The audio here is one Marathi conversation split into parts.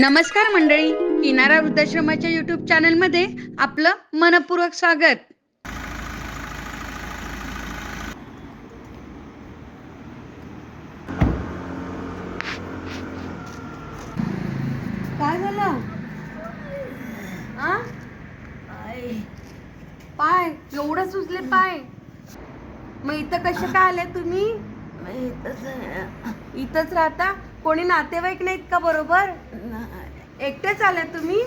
नमस्कार मंडळी किनारा वृद्धाश्रमाच्या युट्यूब चॅनलमध्ये आपलं मनपूर्वक स्वागत. काय झालं? आ? पाय एवढं सुचले पाय. मग इथं कसे काय आले तुम्ही? इथंच राहता? कोणी नातेवाईक नाहीत का बरोबर? एकटेच आले तुम्ही?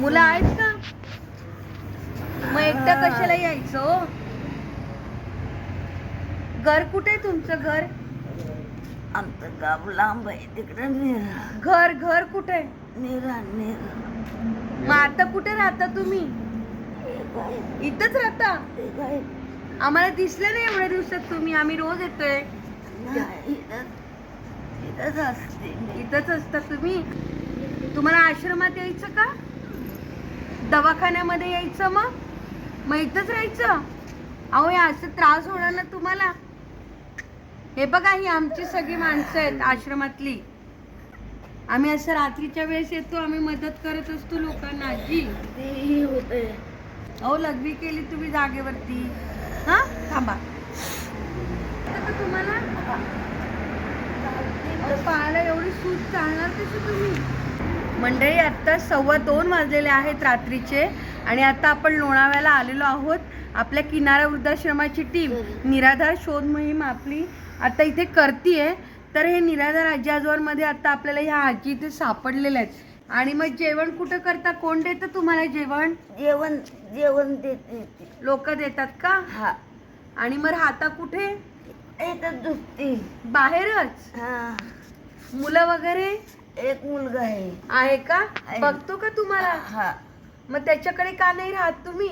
मुलं आहेत का? मग एकटं कशाला यायचं हो? घर कुठे तुमचं घर? आमचं गाव लांब आहे तिकडे निरा. घर घर कुठे? आहे? निरा निरा. मग आता कुठे राहता तुम्ही? इथंच राहता? आम्हाला दिसलं नाही एवढ्या दिवसात तुम्ही आम्ही रोज येतोय. इथंच असते. इथंच असता तुम्ही? तुम्हाला आश्रमात यायचं का? दवाखान्यामध्ये यायचं मग? मग इथंच राहायचं? अहो हे असं त्रास होणार ना तुम्हाला? हे बघा ही आमची सगळी माणसं आहेत आश्रमातली. आम्ही असं रात्रीच्या वेळेस येतो आम्ही मदत करत असतो लोकांना. होते अहो लघवी केली तुम्ही जागेवरती. हा? थांबा. तुम्हाला पायाला एवढी सूज चालणार कशी तुम्ही? मंडळी आता सव्वा दोन वाजलेले आहेत रात्रीचे आणि आता आपण लोणाव्याला आलेलो आहोत आपल्या किनारा वृद्धाश्रमाची टीम. निराधार शोध मोहीम आपली आता इथे करतीये. तर हे निराधार आजी आजोबांमध्ये आता आपल्याला ह्या आजी इथे सापडलेल्या आहेत. आणि मग जेवण कुठं करता? कोण देतं तुम्हाला जेवण? जेवण जेवण देते ती. लोक देतात का? हा. आणि मग राहता कुठे? दुसती बाहेरच? हा. मुलं वगैरे? एक मुलगा आहे. आहे का? आहे. बघतो का तुम्हाला? हा. मग त्याच्याकडे का नाही राहत तुम्ही?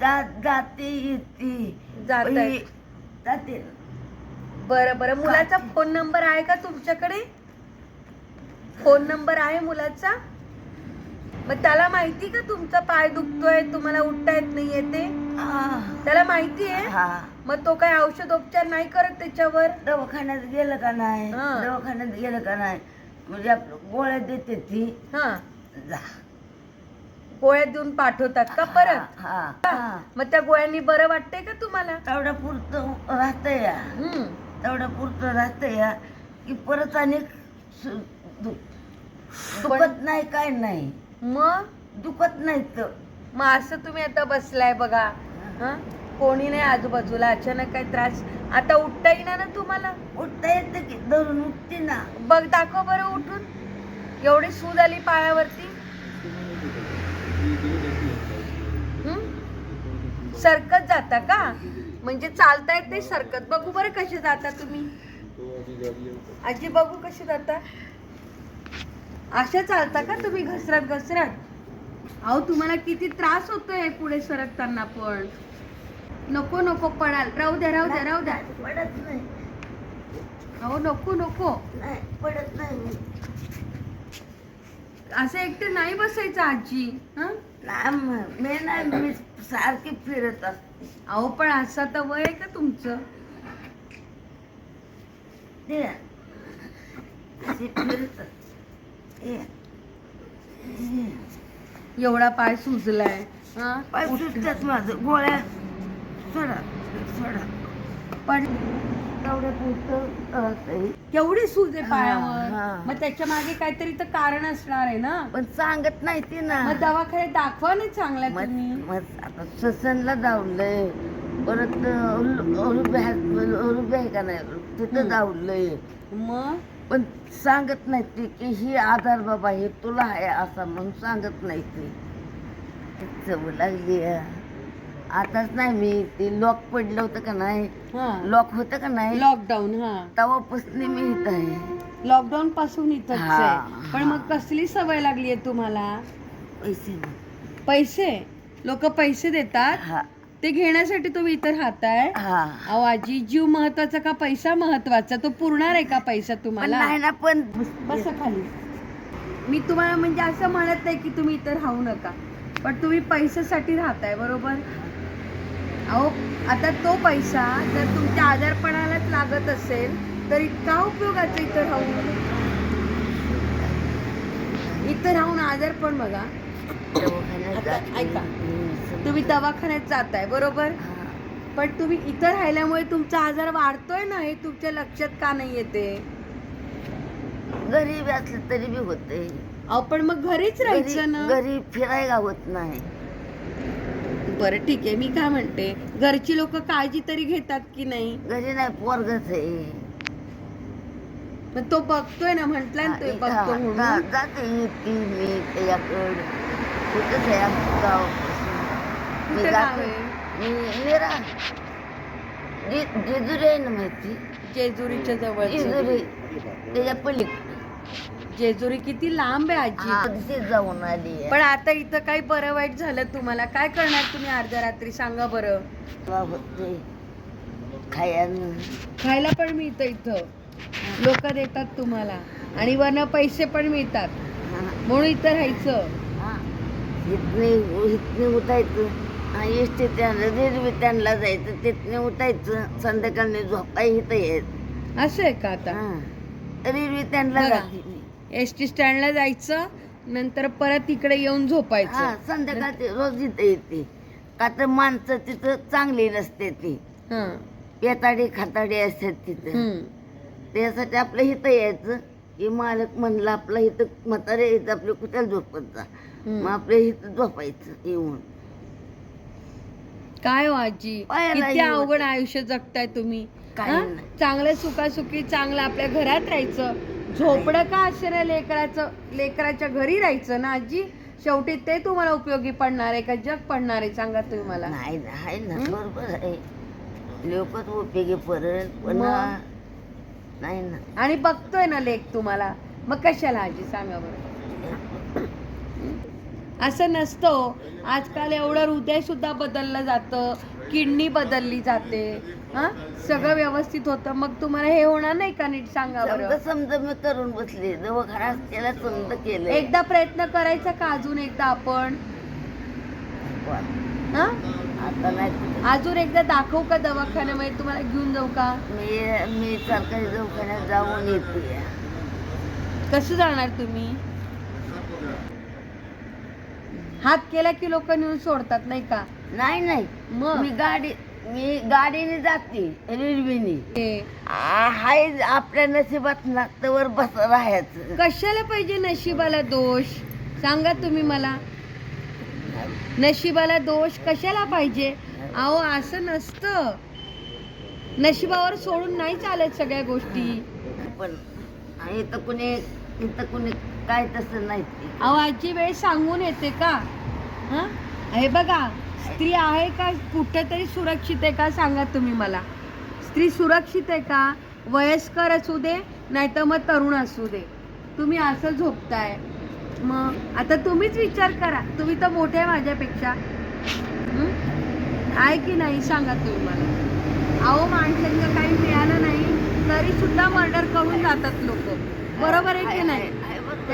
जा- जाते येते. जाताय. जाते. बरं बरं. मुलाचा फोन नंबर आहे का तुमच्याकडे? फोन नंबर आहे मुलाचा? मग त्याला माहिती का तुमचा पाय दुखतोय तुम्हाला उठता येत नाहीये ते? हा. त्याला माहिती आहे? हा. मग तो काय औषधोपचार नाही करत त्याच्यावर? दवाखान्यात गेलं का नाही? हा. दवाखान्यात गेलं का नाही? म्हणजे आपलं गोळ्या देते ती. हा. जा. गोळ्या देऊन पाठवतात का परत? हा. हा. मग त्या गोळ्यांनी बरं वाटतंय का तुम्हाला? तेवढ्या पुरतं राहतं या. हम्म. तेवढ्या पुरतं राहतं या. की परत सु- दु- दुखत नाही काय नाही. मग? दुखत नाही तर. मग असं तुम्ही आता बसलाय बघा. हं? कोणी नाही आजूबाजूला अचानक काही त्रास. आता उठता येईना ना तुम्हाला? उठता येतं की धरून उठते ना. बघ दाखव बरं उठून. एवढी सूज आली पायावरती. हं? सरकत जाता का? म्हणजे चालता येत नाही सरकत. बघू बरं कसे जाता तुम्ही. आजी बघू कसे जाता. अशा चालता का तुम्ही घसरत घसरत? अहो तुम्हाला किती त्रास होतोय पुढे सरकताना पण. नको नको पडाल. राहू द्या राहू द्या राहू द्या. पडत नाही. अहो नको नको. नाही पडत नाही. असं एकटे नाही बसायचं आजी. हं? नाही मी नाही मी सारखी फिरत असते. अहो पण असं तर वय आहे का तुमचं? ते अशी फिरत असते. एवढा पाय सुजलाय हं? पाय सुटतात माझं गोळ्या सोडा सोडा. पण. केवढी सूज आहे पायावर. मग त्याच्यामागे काहीतरी तर कारण असणार आहे ना? पण सांगत नाही ती ना. मग दवाखान्यात दाखवा नाही चांगला आता ससनला धावलंय. परत रुबे आहे का नाही? तिथं. धावलंय. मग? पण सांगत नाही ती की ही आधार बाबा हे तुला आहे असा म्हणून सांगत नाही ती. चव लागली. आताच नाही मी ते लॉक पडलं होतं का नाही? हा. लॉक होतं का नाही? लॉकडाऊन हा. तेव्हापासून मी इथं आहे. लॉकडाऊन पासून आहे. पण मग. कसली सवय लागली आहे तुम्हाला? पैसे. पैसे? लोक पैसे देतात? हा. ते घेण्यासाठी तुम्ही इथं राहताय हा. अहो आजी जीव महत्त्वाचा का पैसा महत्त्वाचा? तो पुरणार आहे का पैसा पण तुम्हाला नाही ना पण बस खाली. मी तुम्हाला म्हणजे असं म्हणत नाही की तुम्ही इथं राहू नका. पण तुम्ही पैशासाठी राहताय बरोबर? अहो आता तो पैसा जर तुमच्या आजारपणालाच लागत असेल तरी का उपयोगाचं इथं राहून इथं राहून आजार पण बघा. दवाखान्यात आता जाते. ऐका. तुम्ही दवाखान्यात जाताय बरोबर. पण तुम्ही इथं राहिल्यामुळे तुमचा आजार वाढतोय ना हे तुमच्या लक्षात का नाही येते? घरी बी असलं तरी बी होते. अहो पण मग घरीच राहायचं ना? घरी फिरायला होत नाही. बरं ठीक आहे. मी काय म्हणते घरची लोक काळजी तरी घेतात की नाही? घरी नाही पोरगच आहे. मग तो बघतोय ना म्हंटलाय ना तो बघतो म्हणून. जाते मी त्याच्याकडं. कुठंच आहे आमचं गाव. मी कुठं गाव जाते आहे मी निरा जे- जेजुरी आहे ना माहिती? जेजुरीच्या जवळ जेजुरी. त्याच्या पलीकडे. जेजुरी किती लांब आहे आजी. तिथे जाऊन आली आहे. पण आता इथं काही बरं वाईट झालं तुम्हाला? काय करणार तुम्ही अर्ध्या रात्री? सांगा बरं. खायला. खायला पण मिळतं इथं. लोक देतात तुम्हाला. आणि वरनं पैसे पण मिळतात. हा, म्हणून इथं राहायचं. हा. इथने इथने उठायचं. एसटी त्यांना रेल्वे त्यांना जायचं तिथने उठायचं संध्याकाळी झोपाय इथं यायचं असं आहे का आता हा. रेल्वे त्यांना बघा. जाते मी. एस टी स्टँडला जायचं नंतर परत इकडे येऊन हा झोपायचं संध्याकाळची रोज इथं येते का तर माणसं तिथं चांगली नसते ती हा पेताडी खाताडी असतात तिथं हम्म. त्यासाठी आपलं इथं यायचं की मालक म्हणलं आपलं इथं म्हातारे येतं आपलं कुठल्या झोपत जा मग हम्म. आपल्या इथं झोपायचं येऊन काय हो आजी? पायाला किती अवघड आयुष्य जगताय तुम्ही हा? नाही. चांगलं सुखासुखी चांगलं आपल्या घरात राहायचं. झोपडं का असेल लेकराचं लेकराच्या घरी राहायचं ना आजी? शेवटी ते तुम्हाला उपयोगी पडणार आहे का? जग पडणार आहे सांगा तुम्ही मला. नाही ना आहे ना हं? बरोबर आहे. लोकच उपयोगी पण मग? नाही ना. आणि बघतोय ना लेख तुम्हाला. मग कशाला आजी? सांगा बरं. असं नसतं आजकाल एवढं हृदय सुद्धा बदललं जातं किडनी बदलली जाते. हा? सगळं व्यवस्थित होतं. मग तुम्हाला हे होणार नाही का नीट सांगा समजा बरं? समजा मी करून बसले. दवाखाना त्याला समजा केलं एकदा प्रयत्न करायचा का अजून एकदा आपण? हा? आता नाही कुठं. अजून एकदा दाखवू का दवाखान्यामध्ये? तुम्हाला घेऊन जाऊ का? मी मी सरकारी दवाखान्यात जाऊन येते कसं जाणार तुम्ही? हात केला की लोक नेऊन सोडतात नाही का? नाही नाही. मग? मी गाडी मी गाडीने जाते रेल्वेने. हाय आपल्या नशिबात नात्यावर बस राहायचं. कशाला पाहिजे नशिबाला दोष? सांगा तुम्ही मला. नशिबाला दोष कशाला पाहिजे? अहो असं नसतं. नशिबावर सोडून नाही चालत सगळ्या गोष्टी. पण इथं कुणी इथं कुणी काय तसं नाही. अहो आजची वेळ सांगून येते का? हा? हे बघा स्त्री आहे का कुठेतरी सुरक्षित आहे का सांगा तुम्ही मला. स्त्री सुरक्षित आहे का? वयस्कर असू दे नाहीतर मग तरुण असू दे. तुम्ही असं झोपताय. मग आता तुम्हीच विचार करा. तुम्ही तर मोठे आहे माझ्यापेक्षा. हं? आहे की नाही सांगा तुम्ही मला. अहो माणसांना काही मिळालं नाही तरी सुद्धा मर्डर करून जातात लोक. बरोबर आहे की नाही?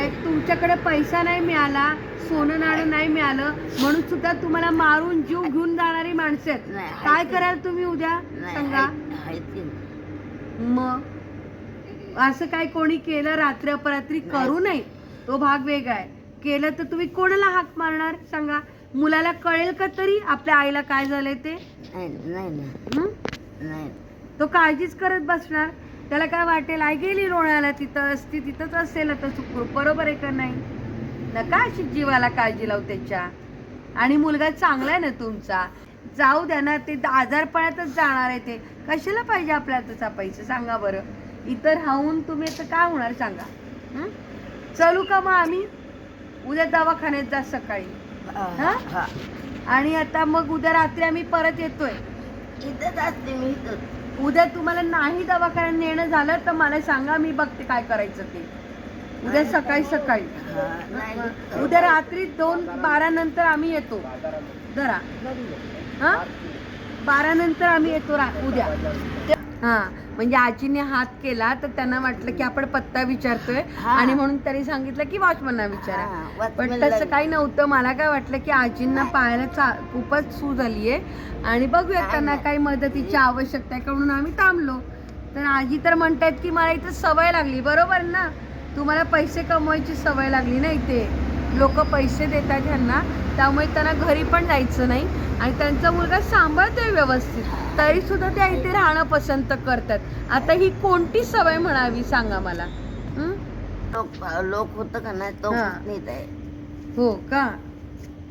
तुमच्याकडे पैसा नाही मिळाला सोनं नाणं नाही. मिळालं म्हणून सुद्धा तुम्हाला मारून जीव घेऊन जाणारी माणसं आहेत. काय. कराल तुम्ही उद्या? सांगा. मग? असं काय कोणी केलं रात्री अपरात्री करू नये. तो भाग वेगळा आहे. केलं तर तुम्ही कोणाला हाक मारणार? सांगा. मुलाला कळेल का तरी? आपल्या आईला काय झालंय ते? तो काळजीच करत बसणार? त्याला काय वाटेल? आई गेली लोण्याला तिथं असती तिथंच असेल आता सुखरूप. बरोबर आहे का नाही? नका अशी जीवाला काळजी लावू त्याच्या. आणि मुलगा चांगला आहे ना तुमचा. जाऊ द्या ना ते आजारपणातच जाणार आहे ते. कशाला पाहिजे आपल्याला तसा पैसे? सांगा बरं. इतर राहून तुम्ही आता काय होणार सांगा? चलू का मग आम्ही? उद्या दवाखान्यात जा सकाळी. हा? हा. आणि आता मग उद्या रात्री आम्ही परत येतोय. इथंच असते मी इथंच. उद्या तुम्हाला नाही दवाखान्यात नेणं झालं तर मला सांगा मी बघते काय करायचं ते. उद्या सकाळी सकाळी. उद्या रात्री दोन बारा नंतर आम्ही येतो. जरा हा? बारा नंतर आम्ही येतो रा उद्या. हा म्हणजे आजीने हात केला तर त्यांना वाटलं की आपण पत्ता विचारतोय. हा. आणि म्हणून त्यांनी सांगितलं की वॉचमनला विचारा. हा, पण watchman ला तसं काही नव्हतं. मला काय वाटलं की आजींना पायाला चा खूपच सू झाली आहे आणि बघूया त्यांना नाही. काही मदतीची आवश्यकता आहे का म्हणून आम्ही थांबलो. तर आजी तर म्हणतात की मला इथं सवय लागली. बरोबर ना? तुम्हाला पैसे कमवायची सवय लागली ना इथे? लोक पैसे देतात ह्यांना त्यामुळे त्यांना घरी पण जायचं नाही. आणि त्यांचा मुलगा सांभाळतोय व्यवस्थित. तरी सुद्धा त्या इथे राहणं पसंत करतात. आता ही कोणती सवय म्हणावी सांगा मला? लोक लोक होतं का नाही तो हा. नीट आहे हो का?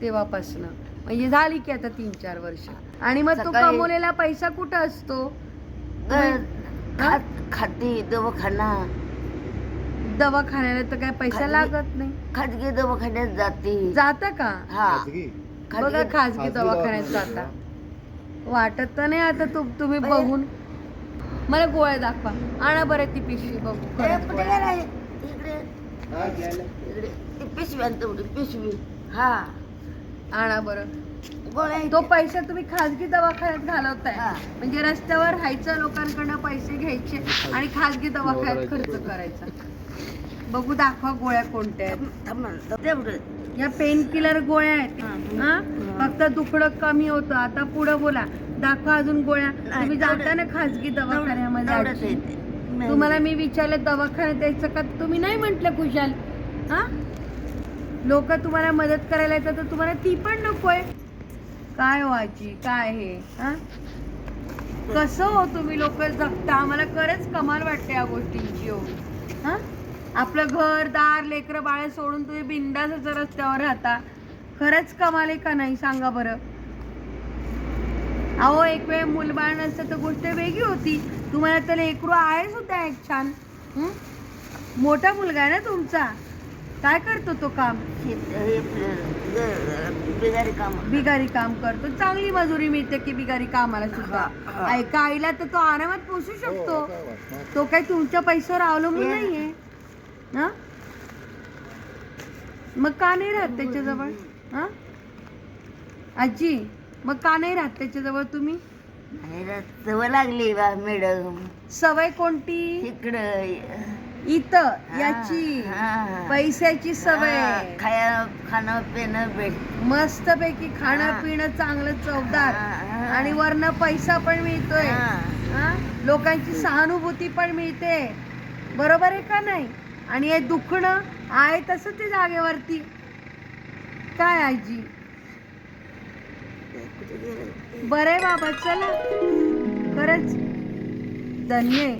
तेव्हापासनं. म्हणजे झाली की आता तीन चार वर्ष. आणि मग तो सकाळी- कमवलेला पैसा कुठं असतो? ग- खात खाती दवाखाना. दवाखान्याला तर काय पैसा खाजगी- लागत नाही. खाजगी दवाखान्यात जाते. जात का? हा. बघा खाजगी खाजगी दवाखान्यात जाता. वाटत तर नाही आता तु, तुम्ही बघून. मला गोळ्या दाखवा. आणा बरं ती पिशवी बघू. ए, खरंच कुठे गोळ्या. गेलाय? इकडे. इकडे. ती पिशवी पिशवी. हा. आणा बरं. गोळ्या तो इथे. पैसा तुम्ही खाजगी दवाखान्यात घालवताय. हा. म्हणजे रस्त्यावर राहायचं लोकांकडनं पैसे घ्यायचे आणि खाजगी दवाखान्यात खर्च करायचा. बघू दाखवा गोळ्या कोणत्या आहेत. या पेन किलर गोळ्या आहेत. हा. फक्त दुखडं कमी होतं. आता पुढं बोला. दाखवा अजून गोळ्या. तुम्ही जाता ना खाजगी दवाखान्यामध्ये आजी. तुम्हाला मी विचारलं दवाखान्यात यायचं का? तुम्ही नाही म्हंटल कुशाल हा? लोक तुम्हाला मदत करायला येतात तर तुम्हाला ती पण नकोय. काय काय हे? हा? कसं हो तुम्ही लोक जगता? आम्हाला खरंच कमाल वाटते या गोष्टींची हो. हा? आपलं घर दार लेकरं बाळे सोडून तुम्ही बिंदास रस्त्यावर राहता. खरंच कमाल का नाही? सांगा बरं. अहो एक वेळ मुलबाळ नसतं तर गोष्ट वेगळी होती. तुम्हाला तर लेकरू आहे सुद्धा एक छान. हं? मोठा मुलगा आहे ना तुमचा? काय करतो तो काम? हे बिगारी काम. बिगारी काम करतो. चांगली मजुरी मिळते की बिगारी कामाला सुद्धा. हा, हा. ऐका आईला तर तो आरामात पोसू शकतो. तो काही तुमच्या पैशावर अवलंबून हे. नाहीये. हा? मग का नाही राहत त्याच्याजवळ? हा? आजी मग का नाही राहत त्याच्याजवळ तुम्ही? सवय लागली बा मॅडम सवय कोणती? इकडं इथं हा, याची. हा. पैशाची हा, सवय खाया खाणं पिणं भेट मस्त पैकी खाणं हा. पिणं चांगलं चवदार. हा, हा. आणि वरनं पैसा पण मिळतोय. हा. हा? लोकांची सहानुभूती पण मिळते. बरोबर आहे का नाही? आणि हे दुखणं आहे तसं ते जागेवरती. काय आजी? बरं आहे बाबा चला. खरंच धन्य आहे.